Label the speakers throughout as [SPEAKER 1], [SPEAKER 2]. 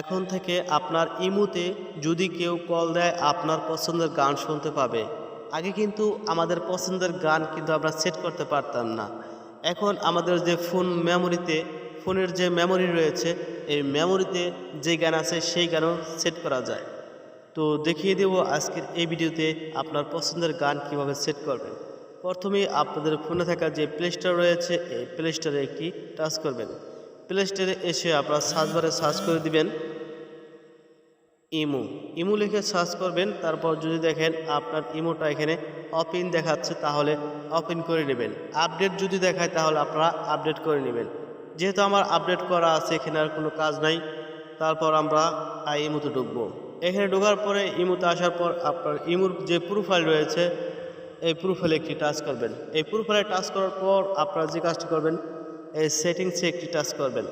[SPEAKER 1] এখন থেকে আপনার ইমুতে যদি কেউ কল দেয়, আপনার পছন্দের গান শুনতে পাবে। আগে কিন্তু আমাদের পছন্দের গান কিন্তু আমরা সেট করতে পারতাম না। এখন আমাদের যে ফোন মেমোরিতে, ফোনের যে মেমোরি রয়েছে, এই মেমোরিতে যে গান আছে, সেই গানও সেট করা যায়। তো দেখিয়ে দেব আজকের এই ভিডিওতে আপনার পছন্দের গান কীভাবে সেট করবেন। প্রথমেই আপনাদের ফোনে থাকা যে প্লে স্টোর রয়েছে, এই প্লে স্টোরে একটি টাচ করবেন। প্লে স্টোরে এসে আপনার সার্চ বারে সার্চ করে দিবেন ইমো ইমো লিখে সার্চ করবেন, তারপর যদি দেখেন আপনার ইমোটা এখানে অপিন দেখাচ্ছে, তাহলে অপিন করে নেবেন। আপডেট যদি দেখায়, তাহলে আপনারা আপডেট করে নেবেন। যেহেতু আমার আপডেট করা আছে, এখানে আর কোনো কাজ নাই, তারপর আমরা আই ইমোতে ঢুকবো। এখানে ঢোকার পরে ইমোতে আসার পর আপনার ইমোর যে প্রোফাইল রয়েছে, এই প্রোফাইলে একটি টাচ করবেন। এই প্রোফাইলে টাচ করার পর আপনারা যে কাজটি করবেন এই সেটিংসে একটি টাচ করবেন।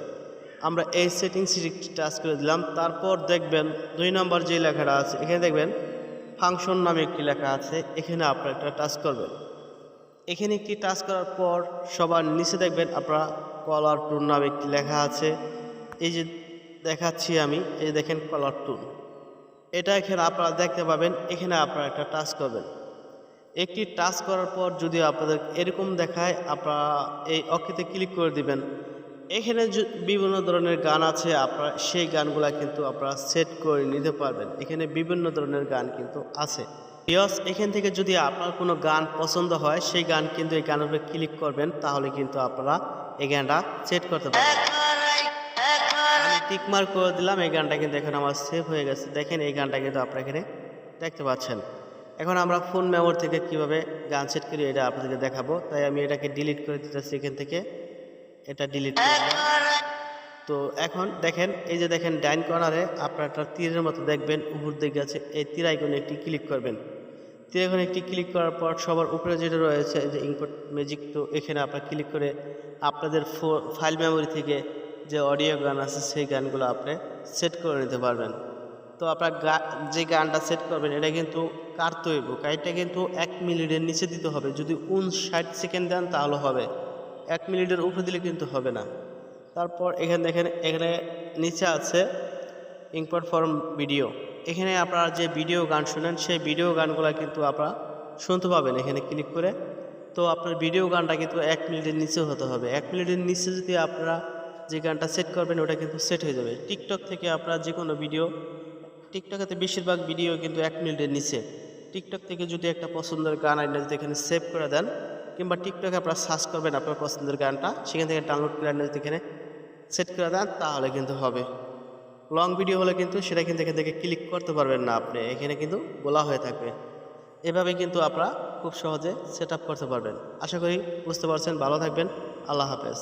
[SPEAKER 1] আমরা এই সেটিংসে একটি টাচ করে দিলাম, তারপর দেখবেন দুই নম্বর যে লেখাটা আছে, এখানে দেখবেন ফাংশন নামে একটি লেখা আছে, এখানে আপনারা একটা টাচ করবেন। এখানে একটি টাচ করার পর সবার নিচে দেখবেন আপনারা কলার টুন নামে একটি লেখা আছে। এই যে দেখাচ্ছি আমি, এই দেখেন কলার টুন এটা এখানে আপনারা দেখতে পাবেন, এখানে আপনারা একটা টাচ করবেন। একটি টাচ করার পর যদি আপনাদের এরকম দেখায় আপনারা এই অকিতে ক্লিক করে দিবেন। এখানে বিভিন্ন ধরনের গান আছে আপনারা সেই গানগুলা কিন্তু আপনারা সেট করে নিতে পারবেন। এখানে বিভিন্ন ধরনের গান কিন্তু আছে। ইয়স এখান থেকে যদি আপনার কোনো গান পছন্দ হয় সেই গান কিন্তু এই গানের উপরে ক্লিক করবেন তাহলে কিন্তু আপনারা এই গানটা সেট করতে পারবেন। আমি টিক মার্ক করে দিলাম এই গানটা কিন্তু এখন আমার সেভ হয়ে গেছে। দেখেন এই গানটা কিন্তু আপনারা এখানে দেখতে পাচ্ছেন। এখন আমরা ফোন মেমোর থেকে কীভাবে গান সেট করি এটা আপনাদেরকে দেখাবো। তাই আমি এটাকে ডিলিট করে দিতেছি এখান থেকে। এটা ডিলিট তো এখন দেখেন, এই যে দেখেন ডাইন কর্নারে আপনার একটা তীরের মতো দেখবেন, উপর দিকে আছে এই তীর আইকনে একটি ক্লিক করবেন। তীর আইকনে একটি ক্লিক করার পর সবার উপরে যেটা রয়েছে, যে ইনপুট ম্যাজিক তো এখানে আপনার ক্লিক করে আপনাদের ফাইল মেমোরি থেকে যে অডিও গান আছে, সেই গানগুলো আপনি সেট করে নিতে পারবেন। তো আপনার যে গানটা সেট করবেন, এটা কিন্তু কাটতে হইব কিন্তু এক মিনিটের নিচে দিতে হবে। যদি উনষাট সেকেন্ড দেন, তাহলে হবে। এক মিনিটের উপরে দিলে কিন্তু হবে না। তারপর এখানে দেখেন, এখানে নিচে আছে ইম্পোর্ট ফর্ম ভিডিও এখানে আপনারা যে ভিডিও গান শুনেন, সেই ভিডিও গানগুলো কিন্তু আপনারা শুনতে পাবেন এখানে ক্লিক করে। তো আপনার ভিডিও গানটা কিন্তু এক মিনিটের নিচে হতে হবে। এক মিনিটের নিচে যদি আপনারা যে গানটা সেট করবেন, ওটা কিন্তু সেট হয়ে যাবে। টিকটক থেকে আপনারা যে কোনো ভিডিও টিকটকেতে বেশিরভাগ ভিডিও কিন্তু এক মিনিটের নিচে। টিকটক থেকে যদি একটা পছন্দের গান আইনা যদি এখানে সেভ করে দেন, কিংবা টিকটকে আপনারা সার্চ করবেন আপনার পছন্দের গানটা, সেখান থেকে ডাউনলোড করে আইনা যদি এখানে সেট করে দেন, তাহলে কিন্তু হবে। লং ভিডিও হলে কিন্তু সেটা কিন্তু এখান থেকে ক্লিক করতে পারবেন না আপনি, এখানে কিন্তু বলা হয়ে থাকবে। এভাবে কিন্তু আপনারা খুব সহজে সেট করতে পারবেন। আশা করি বুঝতে পারছেন, ভালো থাকবেন, আল্লাহ হাফেজ।